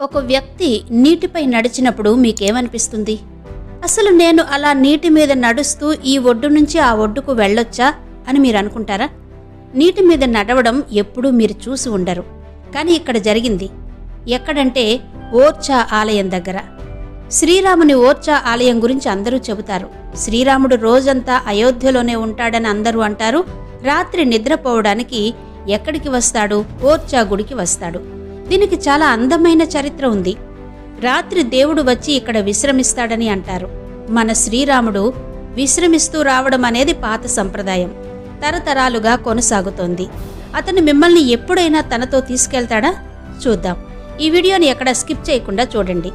ఒక వ్యక్తి నీటిపై నడిచినప్పుడు మీకేమనిపిస్తుంది? అసలు నేను అలా నీటి మీద నడుస్తూ ఈ ఒడ్డు నుంచి ఆ ఒడ్డుకు వెళ్ళొచ్చా అని మీరు అనుకుంటారా నీటి మీద నడవడం ఎప్పుడూ మీరు చూసి ఉండరు. కానీ ఇక్కడ జరిగింది. ఎక్కడంటే ఓర్చా ఆలయం దగ్గర. శ్రీరాముని ఓర్చా ఆలయం గురించి అందరూ చెబుతారు. శ్రీరాముడు రోజంతా అయోధ్యలోనే ఉంటాడని అందరూ అంటారు. రాత్రి నిద్రపోవడానికి ఎక్కడికి వస్తాడు? ఓర్చా గుడికి వస్తాడు. దీనికి చాలా అందమైన చరిత్ర ఉంది. రాత్రి దేవుడు వచ్చి ఇక్కడ విశ్రమిస్తాడని అంటారు. మన శ్రీరాముడు విశ్రమిస్తూ రావడం అనేది పాత సంప్రదాయం. తరతరాలుగా కొనసాగుతోంది. అతను మిమ్మల్ని ఎప్పుడైనా తనతో తీసుకెళ్తాడా? చూద్దాం. ఈ వీడియోని ఎక్కడ స్కిప్ చేయకుండా చూడండి.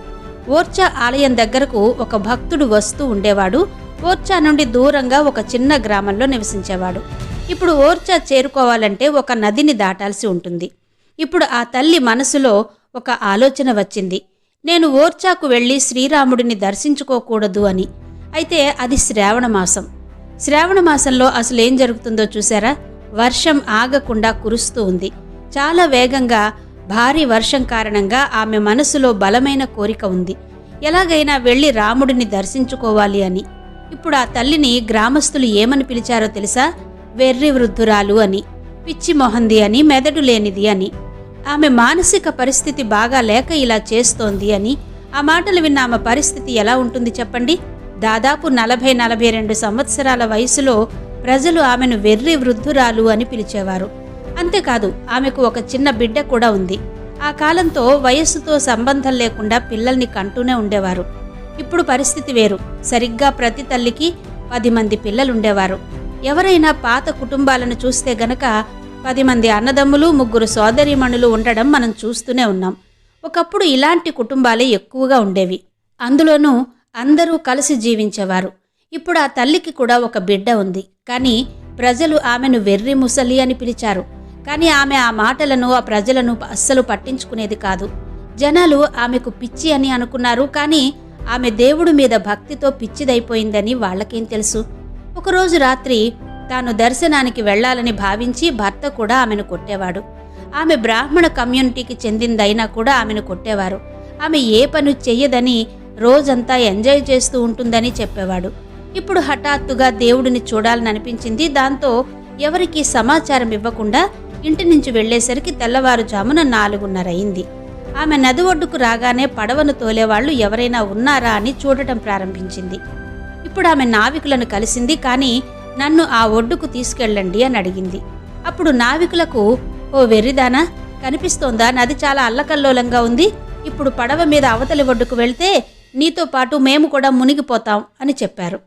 ఓర్చా ఆలయం దగ్గరకు ఒక భక్తుడు వస్తూ ఉండేవాడు. ఓర్చా నుండి దూరంగా ఒక చిన్న గ్రామంలో నివసించేవాడు. ఇప్పుడు ఓర్చా చేరుకోవాలంటే ఒక నదిని దాటాల్సి ఉంటుంది. ఇప్పుడు ఆ తల్లి మనసులో ఒక ఆలోచన వచ్చింది. నేను ఓర్చాకు వెళ్ళి శ్రీరాముడిని దర్శించుకోకూడదు అని. అయితే అది శ్రావణ మాసం. శ్రావణ మాసంలో అసలు ఏం జరుగుతుందో చూసారా వర్షం ఆగకుండా కురుస్తూ ఉంది. చాలా వేగంగా భారీ వర్షం కారణంగా ఆమె మనసులో బలమైన కోరిక ఉంది. ఎలాగైనా వెళ్ళి రాముడిని దర్శించుకోవాలి అని. ఇప్పుడు ఆ తల్లిని గ్రామస్తులు ఏమని పిలిచారో తెలుసా? వెర్రి వృద్ధురాలు అని. పిచ్చి మొహంది అని మెదడు లేనిది అని ఆమె మానసిక పరిస్థితి బాగా లేక ఇలా చేస్తోంది అని ఆ మాటలు విన్న ఆమె పరిస్థితి ఎలా ఉంటుంది చెప్పండి? దాదాపు నలభై నలభై రెండు సంవత్సరాల వయసులో ప్రజలు ఆమెను వెర్రి వృద్ధురాలు అని పిలిచేవారు. అంతేకాదు ఆమెకు ఒక చిన్న బిడ్డ కూడా ఉంది. ఆ కాలంతో వయస్సుతో సంబంధం లేకుండా పిల్లల్ని కంటూనే ఉండేవారు. ఇప్పుడు పరిస్థితి వేరు. సరిగ్గా ప్రతి తల్లికి పది మంది పిల్లలుండేవారు. ఎవరైనా పాత కుటుంబాలను చూస్తే గనక పది మంది అన్నదమ్ములు ముగ్గురు సోదరీమణులు ఉండడం మనం చూస్తూనే ఉన్నాం. ఒకప్పుడు ఇలాంటి కుటుంబాలే ఎక్కువగా ఉండేవి. అందులోనూ అందరూ కలిసి జీవించేవారు. ఇప్పుడు ఆ తల్లికి కూడా ఒక బిడ్డ ఉంది. కానీ ప్రజలు ఆమెను వెర్రి ముసలి అని పిలిచారు. కానీ ఆమె ఆ మాటలను ఆ ప్రజలను అస్సలు పట్టించుకునేది కాదు. జనాలు ఆమెకు పిచ్చి అని అనుకున్నారు. కానీ ఆమె దేవుడి మీద భక్తితో పిచ్చిదైపోయిందని వాళ్ళకేం తెలుసు? ఒకరోజు రాత్రి తాను దర్శనానికి వెళ్ళాలని భావించి భర్త కూడా ఆమెను కొట్టేవాడు. ఆమె బ్రాహ్మణ కమ్యూనిటీకి చెందిందైనా కూడా ఆమెను కొట్టేవారు. ఆమె ఏ పని చెయ్యదని రోజంతా ఎంజాయ్ చేస్తూ ఉంటుందని చెప్పేవాడు. ఇప్పుడు హఠాత్తుగా దేవుడిని చూడాలని అనిపించింది. దాంతో ఎవరికీ సమాచారం ఇవ్వకుండా ఇంటి నుంచి వెళ్ళేసరికి తెల్లవారుజామున నాలుగున్నర అయింది ఆమె నది ఒడ్డుకు రాగానే పడవను తోలేవాళ్ళు ఎవరైనా ఉన్నారా అని చూడటం ప్రారంభించింది. ఇప్పుడు ఆమె నావికులను కలిసింది కానీ నన్ను ఆ ఒడ్డుకు తీసుకెళ్ళండి అని అడిగింది. అప్పుడు నావికులకు ఓ వెర్రిదానా కనిపిస్తోందా? నది చాలా అల్లకల్లోలంగా ఉంది. ఇప్పుడు పడవ మీద అవతలి ఒడ్డుకు వెళ్తే నీతో పాటు మేము కూడా మునిగిపోతాం అని చెప్పారు.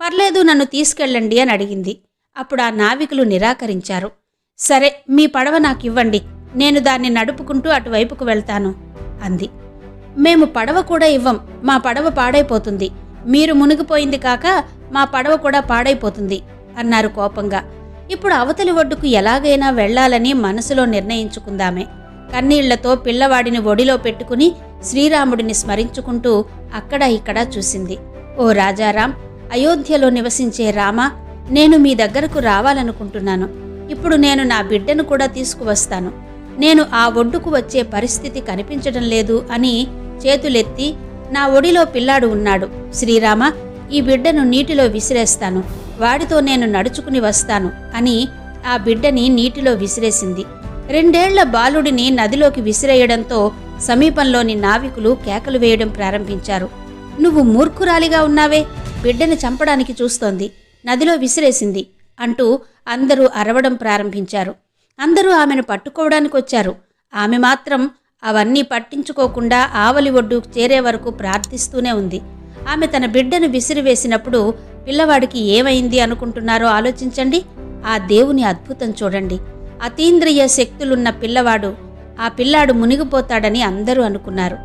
పర్లేదు నన్ను తీసుకెళ్ళండి అని అడిగింది. అప్పుడు ఆ నావికులు నిరాకరించారు. సరే మీ పడవ నాకు ఇవ్వండి నేను దాన్ని నడుపుకుంటూ అటువైపుకు వెళ్తాను అంది. మేము పడవ కూడా ఇవ్వం. మా పడవ పాడైపోతుంది. మీరు మునిగిపోయింది కాక మా పడవ కూడా పాడైపోతుంది అన్నారు కోపంగా. ఇప్పుడు అవతలి ఒడ్డుకు ఎలాగైనా వెళ్ళాలని మనసులో నిర్ణయించుకుందామే. కన్నీళ్ళతో పిల్లవాడిని ఒడిలో పెట్టుకుని శ్రీరాముడిని స్మరించుకుంటూ అక్కడ ఇక్కడ చూసింది. ఓ రాజారాం అయోధ్యలో నివసించే రామ నేను మీ దగ్గరకు రావాలనుకుంటున్నాను. ఇప్పుడు నేను నా బిడ్డను కూడా తీసుకువస్తాను. నేను ఆ ఒడ్డుకు వచ్చే పరిస్థితి కనిపించడం లేదు అని చేతులెత్తి నా ఒడిలో పిల్లాడు ఉన్నాడు. శ్రీరామ ఈ బిడ్డను నీటిలో విసిరేస్తాను. వాడితో నేను నడుచుకుని వస్తాను అని ఆ బిడ్డని నీటిలో విసిరేసింది. రెండేళ్ళ బాలుడిని నదిలోకి విసిరేయడంతో సమీపంలోని నావికులు కేకలు వేయడం ప్రారంభించారు. నువ్వు మూర్ఖురాలిగా ఉన్నావే బిడ్డని చంపడానికి చూస్తోంది నదిలో విసిరేసింది అంటూ అందరూ అరవడం ప్రారంభించారు. అందరూ ఆమెను పట్టుకోవడానికి వచ్చారు. ఆమె మాత్రం అవన్నీ పట్టించుకోకుండా ఆవలి ఒడ్డు చేరే వరకు ప్రార్థిస్తూనే ఉంది. ఆమె తన బిడ్డను విసిరివేసినప్పుడు పిల్లవాడికి ఏమైంది అనుకుంటున్నారో ఆలోచించండి. ఆ దేవుని అద్భుతం చూడండి. అతీంద్రియ శక్తులున్న పిల్లవాడు ఆ పిల్లాడు మునిగిపోతాడని అందరూ అనుకున్నారు.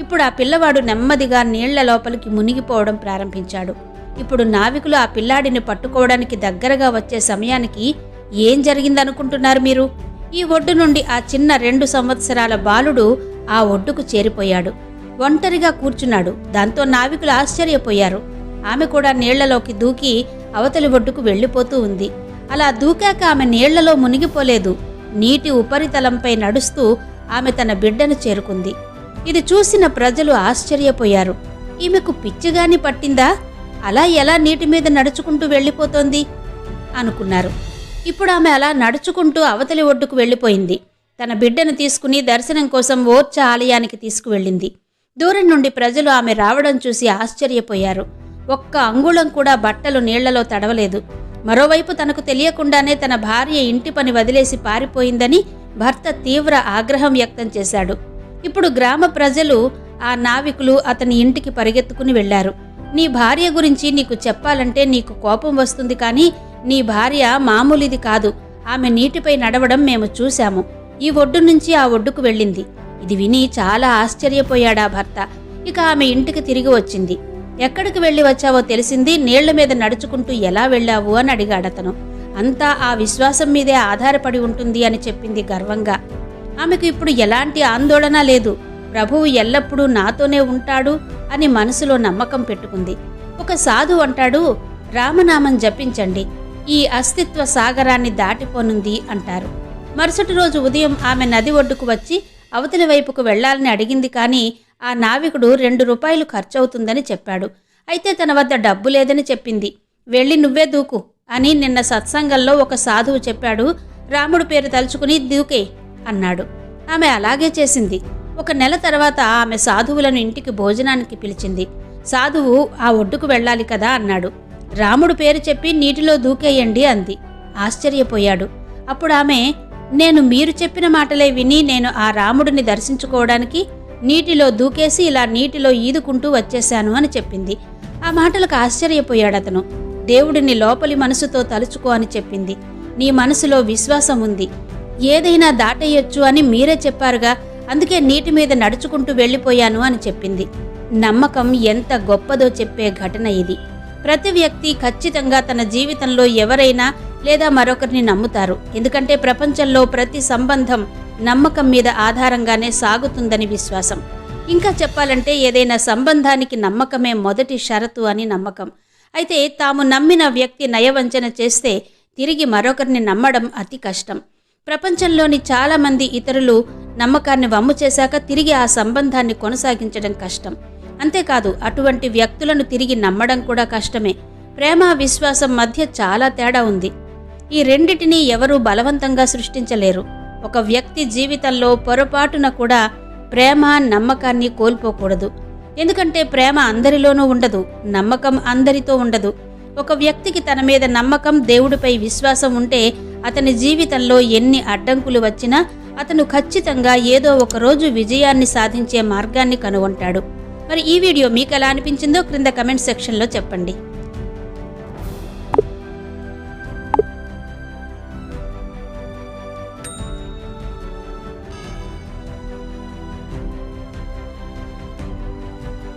ఇప్పుడు ఆ పిల్లవాడు నెమ్మదిగా నీళ్ళ లోపలికి మునిగిపోవడం ప్రారంభించాడు. ఇప్పుడు నావికులు ఆ పిల్లాడిని పట్టుకోవడానికి దగ్గరగా వచ్చే సమయానికి ఏం జరిగిందనుకుంటున్నారు మీరు? ఈ ఒడ్డు నుండి ఆ చిన్న రెండు సంవత్సరాల బాలుడు ఆ ఒడ్డుకు చేరిపోయాడు. ఒంటరిగా కూర్చున్నాడు. దాంతో నావికులు ఆశ్చర్యపోయారు. ఆమె కూడా నీళ్ళలోకి దూకి అవతలి ఒడ్డుకు వెళ్ళిపోతూ ఉంది. అలా దూకాక ఆమె నీళ్ళలో మునిగిపోలేదు. నీటి ఉపరితలంపై నడుస్తూ ఆమె తన బిడ్డను చేరుకుంది. ఇది చూసిన ప్రజలు ఆశ్చర్యపోయారు. ఈమెకు పిచ్చిగాని పట్టిందా? అలా ఎలా నీటి మీద నడుచుకుంటూ వెళ్ళిపోతోంది? అనుకున్నారు. ఇప్పుడు ఆమె అలా నడుచుకుంటూ అవతలి ఒడ్డుకు వెళ్ళిపోయింది. తన బిడ్డను తీసుకుని దర్శనం కోసం ఓర్చ ఆలయానికి తీసుకువెళ్ళింది. దూరం నుండి ప్రజలు ఆమె రావడం చూసి ఆశ్చర్యపోయారు. ఒక్క అంగుళం కూడా బట్టలు నీళ్ళలో తడవలేదు. మరోవైపు తనకు తెలియకుండానే తన భార్య ఇంటి పని వదిలేసి పారిపోయిందని భర్త తీవ్ర ఆగ్రహం వ్యక్తం చేశాడు. ఇప్పుడు గ్రామ ప్రజలు ఆ నావికులు అతని ఇంటికి పరిగెత్తుకుని వెళ్ళారు. నీ భార్య గురించి నీకు చెప్పాలంటే నీకు కోపం వస్తుంది కానీ నీ భార్య మామూలిది కాదు. ఆమె నీటిపై నడవడం మేము చూశాము. ఈ ఒడ్డు నుంచి ఆ ఒడ్డుకు వెళ్ళింది. ఇది విని చాలా ఆశ్చర్యపోయాడా భర్త. ఇక ఆమె ఇంటికి తిరిగి వచ్చింది. ఎక్కడికి వెళ్ళి వచ్చావో తెలిసింది నీళ్ళ మీద నడుచుకుంటూ ఎలా వెళ్ళావు అని అడిగాడతను అంతా ఆ విశ్వాసం మీదే ఆధారపడి ఉంటుంది అని చెప్పింది గర్వంగా. ఆమెకు ఇప్పుడు ఎలాంటి ఆందోళన లేదు. ప్రభువు ఎల్లప్పుడూ నాతోనే ఉంటాడు అని మనసులో నమ్మకం పెట్టుకుంది. ఒక సాధు అంటాడు రామనామం జపించండి. ఈ అస్తిత్వ సాగరాన్ని దాటిపోనుంది అంటారు. మరుసటి రోజు ఉదయం ఆమె నది ఒడ్డుకు వచ్చి అవతలి వైపుకు వెళ్ళాలని అడిగింది కానీ ఆ నావికుడు రెండు రూపాయలు ఖర్చవుతుందని చెప్పాడు. అయితే తన వద్ద డబ్బు లేదని చెప్పింది. వెళ్ళి నువ్వే దూకు అని నిన్న సత్సంగంలో ఒక సాధువు చెప్పాడు. రాముడు పేరు తలుచుకుని దూకే అన్నాడు. ఆమె అలాగే చేసింది. ఒక నెల తర్వాత ఆమె సాధువులను ఇంటికి భోజనానికి పిలిచింది. సాధువు ఆ ఒడ్డుకు వెళ్ళాలి కదా అన్నాడు. రాముడు పేరు చెప్పి నీటిలో దూకేయండి అంది. ఆశ్చర్యపోయాడు. అప్పుడు ఆమె నేను మీరు చెప్పిన మాటలే విని నేను ఆ రాముడిని దర్శించుకోవడానికి నీటిలో దూకేసి ఇలా నీటిలో ఈదుకుంటూ వచ్చేశాను అని చెప్పింది. ఆ మాటలకు ఆశ్చర్యపోయాడు అతను దేవుడిని లోపలి మనసుతో తలుచుకో అని చెప్పింది. నీ మనసులో విశ్వాసం ఉంది. ఏదైనా దాటేయొచ్చు అని మీరే చెప్పారుగా అందుకే నీటి మీద నడుచుకుంటూ వెళ్ళిపోయాను అని చెప్పింది. నమ్మకం ఎంత గొప్పదో చెప్పే ఘటన ఇది. ప్రతి వ్యక్తి ఖచ్చితంగా తన జీవితంలో ఎవరైనా లేదా మరొకరిని నమ్ముతారు. ఎందుకంటే ప్రపంచంలో ప్రతి సంబంధం నమ్మకం మీద ఆధారంగానే సాగుతుందని విశ్వాసం. ఇంకా చెప్పాలంటే ఏదైనా సంబంధానికి నమ్మకమే మొదటి షరతు అని నమ్మకం. అయితే తాము నమ్మిన వ్యక్తి నయవంచన చేస్తే తిరిగి మరొకరిని నమ్మడం అతి కష్టం. ప్రపంచంలోని చాలామంది ఇతరులు నమ్మకాన్ని వమ్ము చేశాక తిరిగి ఆ సంబంధాన్ని కొనసాగించడం కష్టం. అంతేకాదు అటువంటి వ్యక్తులను తిరిగి నమ్మడం కూడా కష్టమే. ప్రేమ విశ్వాసం మధ్య చాలా తేడా ఉంది. ఈ రెండిటిని ఎవరూ బలవంతంగా సృష్టించలేరు. ఒక వ్యక్తి జీవితంలో పొరపాటున కూడా ప్రేమ నమ్మకాన్ని కోల్పోకూడదు. ఎందుకంటే ప్రేమ అందరిలోనూ ఉండదు నమ్మకం అందరితో ఉండదు. ఒక వ్యక్తికి తన మీద నమ్మకం దేవుడిపై విశ్వాసం ఉంటే అతని జీవితంలో ఎన్ని అడ్డంకులు వచ్చినా అతను ఖచ్చితంగా ఏదో ఒక రోజు విజయాన్ని సాధించే మార్గాన్ని కనుగొంటాడు. మరి ఈ వీడియో మీకు ఎలా అనిపించిందో క్రింద కమెంట్ సెక్షన్లో చెప్పండి.